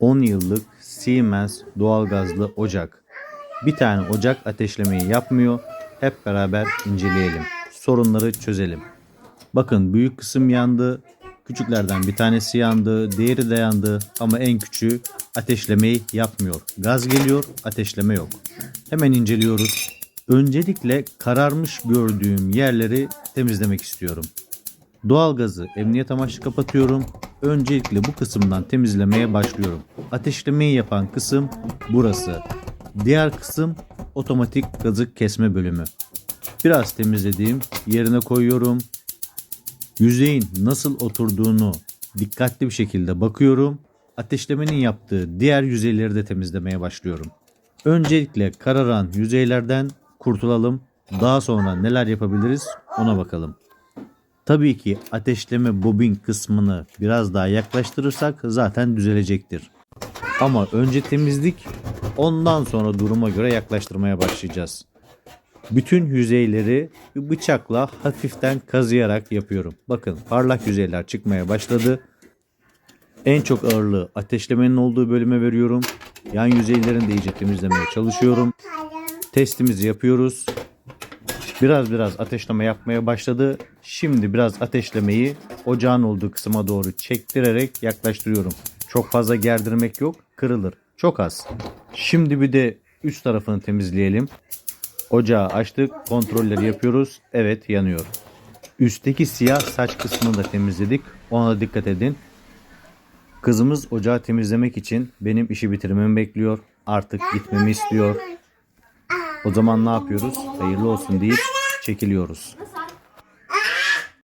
10 yıllık Siemens doğalgazlı ocak. Bir tane ocak ateşlemeyi yapmıyor. Hep beraber inceleyelim. Sorunları çözelim. Bakın büyük kısım yandı. Küçüklerden bir tanesi yandı. Diğeri de yandı. Ama en küçüğü ateşlemeyi yapmıyor. Gaz geliyor, ateşleme yok. Hemen inceliyoruz. Öncelikle kararmış gördüğüm yerleri temizlemek istiyorum. Doğalgazı emniyet amaçlı kapatıyorum. Öncelikle bu kısımdan temizlemeye başlıyorum. Ateşlemeyi yapan kısım burası. Diğer kısım otomatik gazı kesme bölümü. Biraz temizlediğim yerine koyuyorum. Yüzeyin nasıl oturduğunu dikkatli bir şekilde bakıyorum. Ateşlemenin yaptığı diğer yüzeyleri de temizlemeye başlıyorum. Öncelikle kararan yüzeylerden kurtulalım. Daha sonra neler yapabiliriz ona bakalım. Tabii ki ateşleme bobin kısmını biraz daha yaklaştırırsak zaten düzelecektir. Ama önce temizlik ondan sonra duruma göre yaklaştırmaya başlayacağız. Bütün yüzeyleri bıçakla hafiften kazıyarak yapıyorum. Bakın parlak yüzeyler çıkmaya başladı. En çok ağırlığı ateşlemenin olduğu bölüme veriyorum. Yan yüzeylerini de iyice temizlemeye çalışıyorum. Testimizi yapıyoruz. Biraz biraz ateşleme yapmaya başladı. Şimdi biraz ateşlemeyi ocağın olduğu kısma doğru çektirerek yaklaştırıyorum. Çok fazla gerdirmek yok, kırılır. Çok az. Şimdi bir de üst tarafını temizleyelim. Ocağı açtık, kontrolleri yapıyoruz. Evet, yanıyor. Üstteki siyah saç kısmını da temizledik. Ona da dikkat edin. Kızımız ocağı temizlemek için benim işi bitirmemi bekliyor. Artık gitmemi istiyor. O zaman ne yapıyoruz? Hayırlı olsun deyip çekiliyoruz.